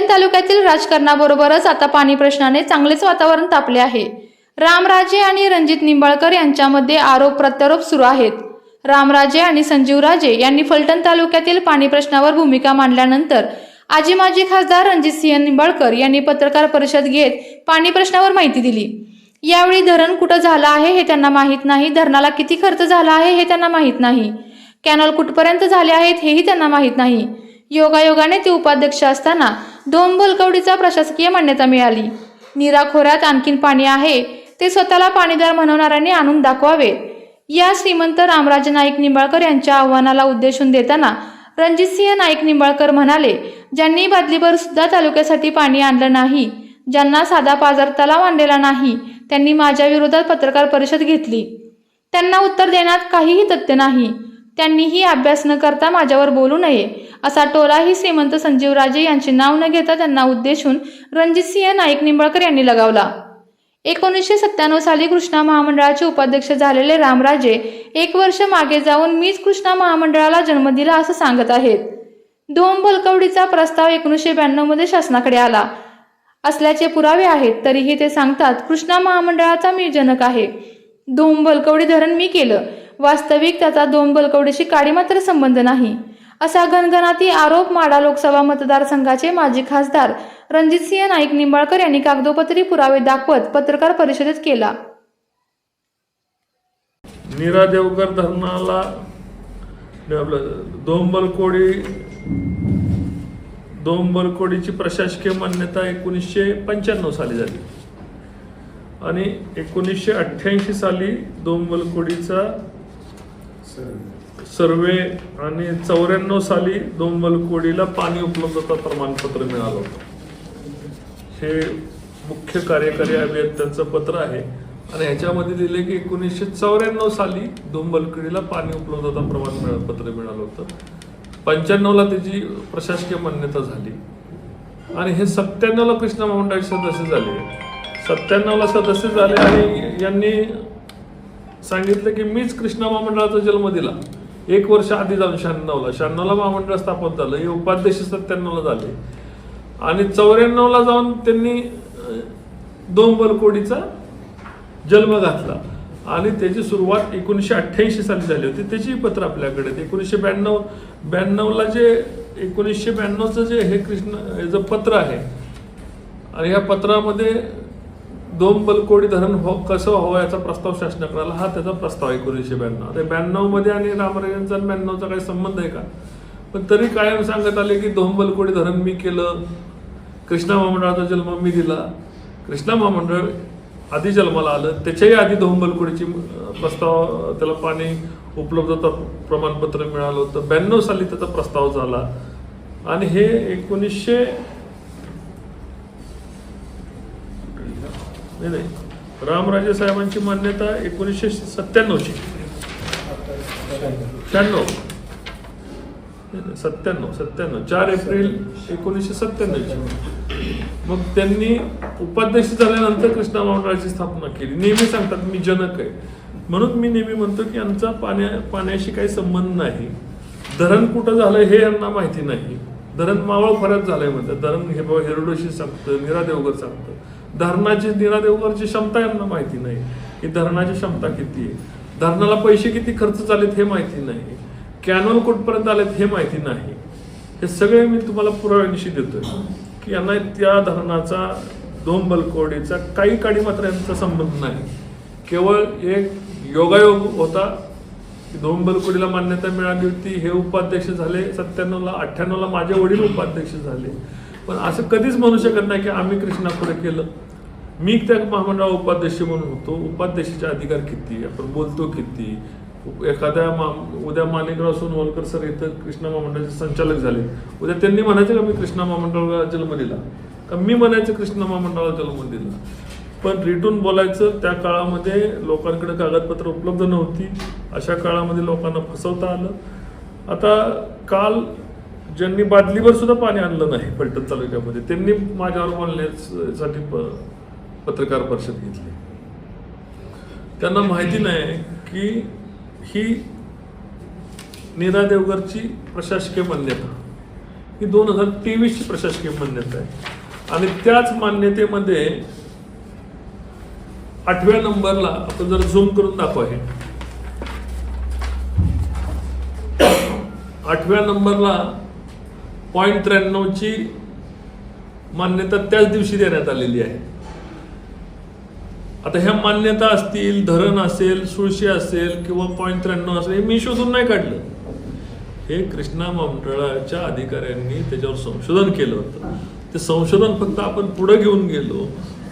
फलटण तालुक्यातील राजकारणाबरोबरच आता पाणी प्रश्नाने चांगलेच वातावरण तापले आहे. रामराजे आणि रणजित निंबाळकर यांच्यामध्ये आरोप प्रत्यारोप सुरू आहेत. रामराजे आणि संजीवराजे यांनी फलटण तालुक्यातील पाणी प्रश्नावर भूमिका मांडल्यानंतर आजी माजी खासदार रणजित सिंह निंबाळकर यांनी पत्रकार परिषद घेत पाणी प्रश्नावर माहिती दिली. यावेळी धरण कुठं झालं आहे हे त्यांना माहीत नाही धरणाला किती खर्च झाला आहे हे त्यांना माहीत नाही. कॅनॉल कुठपर्यंत झाले आहेत हेही त्यांना माहीत नाही. योगायोगाने ते उपाध्यक्ष असताना दोन भुलकवडीचा प्रशासकीय मान्यता मिळाली. नीरा खोऱ्यात आणखीन पाणी आहे ते स्वतःला पाणीदार म्हणवणाऱ्यांनी आणून दाखवावे. या श्रीमंत रामराजे नाईक निंबाळकर यांच्या आव्हानाला उद्देशून देताना रणजितसिंह नाईक निंबाळकर म्हणाले ज्यांनी बादलीभर सुद्धा तालुक्यासाठी पाणी आणलं नाही ज्यांना साधा पाजार तलाव आणलेला नाही त्यांनी माझ्या विरोधात पत्रकार परिषद घेतली. त्यांना उत्तर देण्यात काहीही तथ्य नाही. त्यांनीही अभ्यास न करता माझ्यावर बोलू नये असा टोलाही श्रीमंत संजीवराजे यांचे नाव न घेता त्यांना उद्देशून रणजितसिंह नाईक निंबळकर यांनी लगावला. एकोणीसशे सत्त्याण्णव साली कृष्णा महामंडळाचे उपाध्यक्ष झालेले रामराजे एक वर्ष मागे जाऊन मीच कृष्णा महामंडळाला जन्म दिला असं सांगत आहेत. दोन बलकवडीचा प्रस्ताव एकोणीसशे ब्याण्णवमध्ये शासनाकडे आला. असल्याचे पुरावे आहेत तरीही ते सांगतात कृष्णा महामंडळाचा मी जनक आहे. दोन बलकवडी धरण मी केलं. वास्तविक त्याचा दोन बलकवडीशी काडी मात्र संबंध नाही. असा घनघनाती आरोप माडा लोकसभा मतदारसंघाचे माजी खासदार रणजितसिंह नाईक निंबाळकर यांनी कागदोपत्री पुरावे दाखवत पत्रकार परिषदेत केला. नीरा देवकर धरणाला दोंबलकोडी दोंबलकोडीची प्रशासकीय मान्यता एकोणीसशे पंच्याण्णव साली झाली. आणि एकोणीसशे अठ्ठ्याऐंशी साली दोंबलकोडीचा सर्वे आणि चौऱ्याण्णव साली दोंबलकोडीला पाणी उपलब्धता प्रमाणपत्र मिळालं होतं. हे मुख्य कार्यकारी अभियंत्यांचं पत्र आहे आणि ह्याच्यामध्ये दिले की एकोणीसशे चौऱ्याण्णव साली दोंबलकडीला पाणी उपलब्धता प्रमाण पत्र मिळालं होतं. पंच्याण्णवला त्याची प्रशासकीय मान्यता झाली. आणि हे सत्त्याण्णवला कृष्णा महामंडळाचे सदस्य झाले. सत्त्याण्णवला सदस्य झाले आणि यांनी सांगितलं की मीच कृष्णा महामंडळाचा जन्म दिला. एक वर्ष आधी जाऊन शहाण्णवला. शहाण्णवला महामंडळ स्थापन झालं. हे उपाध्यक्ष सत्त्याण्णवला झाले. आणि चौऱ्याण्णवला जाऊन त्यांनी दोन बलकोडीचा जन्म घातला. आणि त्याची सुरुवात एकोणीसशे अठ्ठ्याऐंशी साली झाली होती. त्याची पत्र आपल्याकडे एकोणीसशे ब्याण्णव ब्याण्णवला जे एकोणीसशे ब्याण्णवचं जे हे कृष्ण हे जे पत्र आहे. आणि ह्या पत्रामध्ये दोन बलकोडी धरण हो कसं व्हावं याचा प्रस्ताव शासनाकडे हा त्याचा प्रस्ताव आहे एकोणीसशे ब्याण्णव. आता ब्याण्णवमध्ये आणि रामराजांचा आणि ब्याण्णवचा काही संबंध आहे का? पण तरी कायम सांगत आले की दोन बलकोडी धरण मी केलं कृष्णा महामंडळाचा जन्म मी दिला. कृष्णा महामंडळ आधी जन्माला आलं त्याच्याही आधी दोन बलकोडीची प्रस्ताव त्याला पाणी उपलब्धता प्रमाणपत्र मिळालं होतं. ब्याण्णव साली त्याचा प्रस्ताव झाला. आणि हे एकोणीसशे नाही नाही. रामराजे साहेबांची मान्यता एकोणीसशे सत्त्याण्णवची. शहाण्णव. सत्त्याण्णव सत्त्याण्णव. चार एप्रिल एकोणीसशे सत्त्याण्णवची. मग त्यांनी उपाध्यक्ष झाल्यानंतर कृष्णा मंडळाची स्थापना केली. नेहमी सांगतात मी जनक आहे. म्हणून मी नेहमी म्हणतो की यांचा पाण्या पाण्याशी काही संबंध नाही. धरण कुठं झालं हे यांना माहिती नाही. धरण मावळ फरक झालंय म्हणतात. धरण हे बाबा हिरडोशी सांगतं निरा देवगर सांगतं. धरणाची दिना देवकरची क्षमता यांना माहिती नाही. की धरणाची क्षमता किती आहे? धरणाला पैसे किती खर्च झालेत हे माहिती नाही. कॅनॉल कुठपर्यंत आलेत हे माहिती नाही. हे सगळे मी तुम्हाला पुराव्यांशी देतोय की यांना त्या धरणाचा दोन बलकोडीचा काही काडी मात्र यांचा संबंध नाही. केवळ एक योगायोग होता की दोन बलकोडीला मान्यता मिळाली होती हे उपाध्यक्ष झाले सत्त्याण्णवला अठ्ठ्याण्णवला माझे वडील उपाध्यक्ष झाले. पण असं कधीच म्हणू शकत नाही की आम्ही कृष्णापुढे केलं. मी त्या महामंडळा उपाध्यक्ष म्हणून होतो. उपाध्यक्षाचे अधिकार किती? आपण बोलतो किती? एखाद्या मा उद्या माणिकराव सोनवलकर सर इथं कृष्णा महामंडळाचे संचालक झाले. उद्या त्यांनी म्हणायचं का मी कृष्णा महामंडळाला जन्म दिला? का मी म्हणायचं कृष्णा महामंडळाला जन्म दिला? पण रिटून बोलायचं त्या काळामध्ये लोकांकडे कागदपत्र उपलब्ध नव्हती. अशा काळामध्ये लोकांना फसवता आलं. आता काल ज्यांनी बादलीवर सुद्धा पाणी आणलं नाही पलटण तालुक्यामध्ये त्यांनी माझ्यावर बोलण्यासाठी प- पत्रकार परिषद घेतली. त्यांना माहिती नाही की ही नीरा देवगरची प्रशासकीय मान्यता ही दोन हजार तेवीसची प्रशासकीय मान्यता आहे. आणि त्याच मान्यतेमध्ये आठव्या नंबरला आपण जर झूम करून दाखवा हे. आठव्या नंबरला पॉईंट त्र्याण्णवची मान्यता त्याच दिवशी देण्यात आलेली आहे. आता ह्या मान्यता असतील धरण असेल सुळशी असेल किंवा पॉईंट त्र्याण्णव असेल हे मी शोधून नाही काढलं. हे कृष्णा मंडळाच्या अधिकाऱ्यांनी त्याच्यावर संशोधन केलं होतं. ते संशोधन फक्त आपण पुढे घेऊन गेलो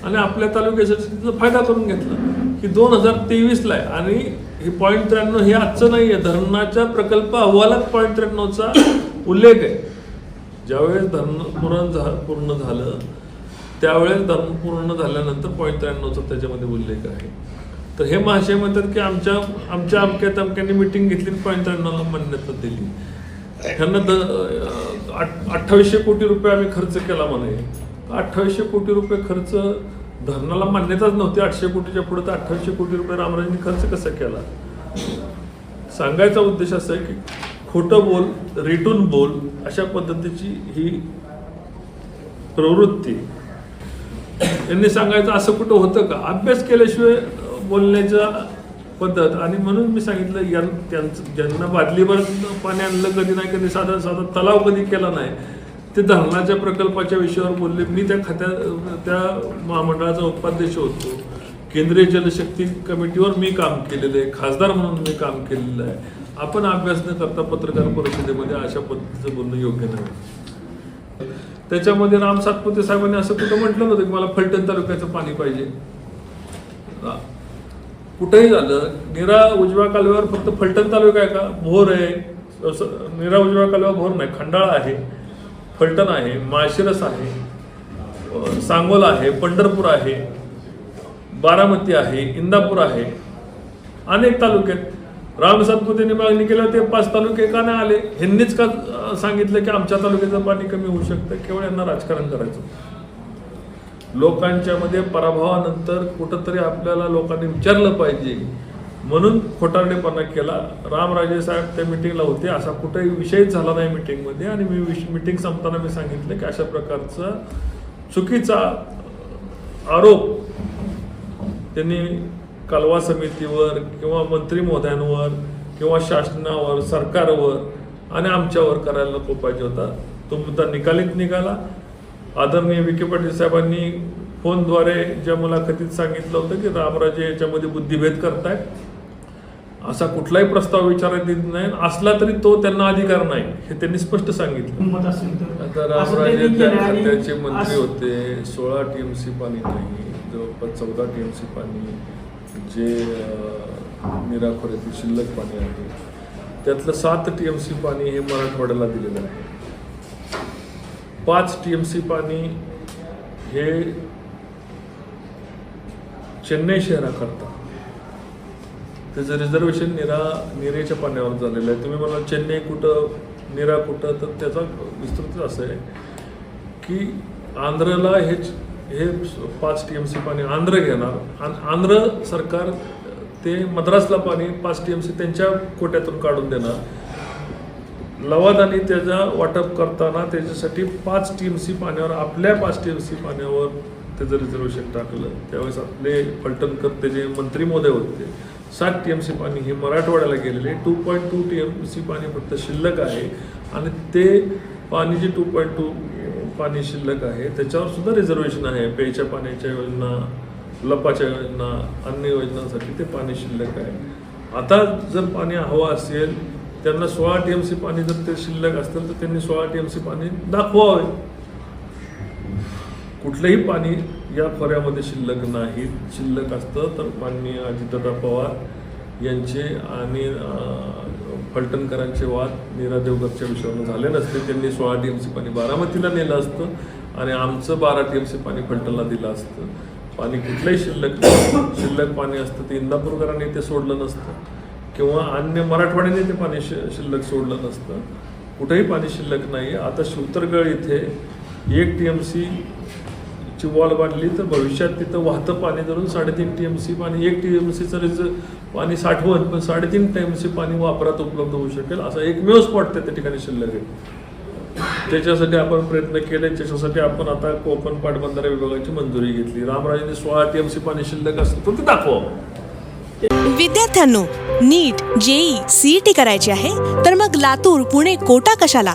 आणि आपल्या तालुक्यासाठी त्याचा फायदा करून घेतला. की दोन हजार तेवीसला आहे आणि हे पॉईंट त्र्याण्णव हे आजचं नाही आहे धरणाच्या प्रकल्प अहवालात पॉईंट त्र्याण्णवचा उल्लेख आहे. ज्यावेळेस धरण पूर्ण झालं पूर्ण झालं त्यावेळेस धर्म पूर्ण झाल्यानंतर पॉईंट त्र्याण्णवचा त्याच्यामध्ये उल्लेख आहे. तर हे महाशय म्हणतात की आमच्या आमच्या अमक्या तमक्यांनी मिटिंग घेतली पॉईंट त्र्याण्णवला मान्यता दिली. त्यांना द आठ- अठ्ठावीसशे कोटी रुपये आम्ही खर्च केला म्हणे. अठ्ठावीसशे कोटी रुपये खर्च धरणाला मान्यताच नव्हती. आठशे कोटीच्या पुढे तर अठ्ठावीसशे कोटी रुपये रामराजांनी खर्च कसा केला? सांगायचा उद्देश असा आहे की खोटं बोल रेटून बोल अशा पद्धतीची ही प्रवृत्ती यांनी सांगायचं असं कुठं होतं का? अभ्यास केल्याशिवाय बोलण्याच्या पद्धत आणि म्हणून मी सांगितलं यां त्यांचं ज्यांना बादलीवर पाणी आणलं कधी नाही कधी साधा साधा तलाव कधी केला नाही ते धरणाच्या प्रकल्पाच्या विषयावर बोलले. मी त्या खात्या त्या महामंडळाचा उपाध्यक्ष होतो. केंद्रीय जलशक्ती कमिटीवर मी काम केलेलं आहे. खासदार म्हणून मी काम केलेलं आहे. आपण अभ्यास न करता पत्रकार परिषदेमध्ये अशा पद्धतीचं बोलणं योग्य नाही. त्याच्यामध्ये राम सातपुते साहेबांनी असं कुठं म्हटलं नव्हतं की मला फलटण तालुक्याचं पाणी पाहिजे. कुठंही झालं निरा उजव्या कालव्यावर फक्त फलटण तालुका आहे का? भोर आहे. असं निरा उजव्या कालव्यावर भोर नाही खंडाळा आहे फलटण आहे माळशिरस आहे सांगोला आहे पंढरपूर आहे बारामती आहे इंदापूर आहे अनेक तालुके आहेत राम सातपुतेने मागणी केलं ते पाच तालुके का नाही आले? ह्यांनीच का सांगितलं की आमच्या तालुक्याचं पाणी कमी होऊ शकतं? केवळ यांना राजकारण करायचं लोकांच्या मध्ये पराभवानंतर कुठंतरी आपल्याला लोकांनी विचारलं पाहिजे. म्हणून खोटारडेपणा केला. रामराजे साहेब त्या मिटिंगला होते. असा कुठेही विषयच झाला नाही मिटिंगमध्ये आणि मी मिटिंग संपताना मी सांगितलं की अशा प्रकारचा चुकीचा आरोप त्यांनी कालवा समितीवर किंवा मंत्री महोदयांवर किंवा शासनावर सरकारवर आणि आमच्यावर करायला नको पाहिजे होता. तो मुद्दा निकालीत निघाला. आदरणीय विखे पाटील साहेबांनी फोनद्वारे ज्या मुलाखतीत सांगितलं होतं की रामराजे याच्यामध्ये बुद्धिभेद करतायत असा कुठलाही प्रस्ताव विचारात येत नाही. असला तरी तो त्यांना अधिकार नाही हे त्यांनी स्पष्ट सांगितलं. मत असेल तर. आता असं रामराजे त्या खात्याचे मंत्री होते सोळा टीएमसी पाणी नाही जवळपास चौदा टीएमसी पाणी जे मीरा खोऱ्यातील शिल्लक पाणी आहे. त्यातलं सात टीएमसी पाणी हे मराठवाड्याला दिलेलं आहे. पाच टीएमसी पाणी हे चेन्नई शहराकरता. त्याचं रिझर्वेशन निरा निरेच्या पाण्यावर झालेलं आहे. तुम्ही मला चेन्नई कुठं निरा कुठं तर त्याचा विस्तृत असं आहे की आंध्रला हे हे पाच टी एम सी पाणी आंध्र घेणार. आणि आंध्र सरकार ते मद्रासला पाणी पाच टी एम सी त्यांच्या कोट्यातून काढून देणार. लवाद आणि त्याचा वाटप करताना त्याच्यासाठी पाच टी एम सी पाण्यावर आपल्या पाच टी एम सी पाण्यावर त्याचं रिझर्वेशन टाकलं. त्यावेळेस आपले फलटणकर त्याचे मंत्री मोदय होते सात टी एम सी पाणी हे मराठवाड्याला गेलेले. Two point two T M C पाणी फक्त शिल्लक आहे. आणि ते पाणी जे टू पॉईंट टू पाणी शिल्लक आहे त्याच्यावर सुद्धा रिझर्वेशन आहे. प्यायच्या पाण्याच्या योजना लपाच्या योजना अन्य योजनांसाठी ते पाणी शिल्लक आहे. आता जर पाणी हवं असेल त्यांना सोळा टी एम सी पाणी जर ते शिल्लक असतील तर त्यांनी सोळा टी एम सी पाणी दाखवावे. कुठलंही पाणी या खोऱ्यामध्ये शिल्लक नाही. शिल्लक असतं तर माननीय अजितदादा पवार यांचे आणि अं, फलटणकरांचे वाद नीरा देवगरच्या विषयावर झाले नसते. त्यांनी सोळा टी एम सी पाणी बारामतीला नेलं असतं आणि आमचं बारा टी एम सी पाणी फलटणला दिलं असतं. पाणी कुठलंही शिल्लक शिल्लक पाणी असतं ते इंदापूरकरांनी ते सोडलं नसतं. किंवा अन्य मराठवाड्याने ते पाणी शि शिल्लक सोडलं नसतं. कुठेही पाणी शिल्लक नाही आता शिवतरगड इथे एक टी एम सी ची वॉल बांधली तर भविष्यात तिथं वाहतं पाणी धरून साडेतीन टी एम सी पाणी एक टी एम सीचं रिझ पाणी साठवण पण साडेतीन टी एम सी पाणी वापरात उपलब्ध होऊ शकेल असा एकमेव स्पॉट त्या ठिकाणी शिल्लक आहे. त्याच्यासाठी आपण प्रयत्न केले त्याच्यासाठी आपण आता कोकण पाटबंधारा विभागाची मंजुरी घेतली. रामराजेने सोळा टी एम सी पाणी शिल्लक असेल तर ते दाखवा विद्यार्थ्यांनो नीट जेई सीईटी करायची आहे तर मग लातूर पुणे कोटा कशाला?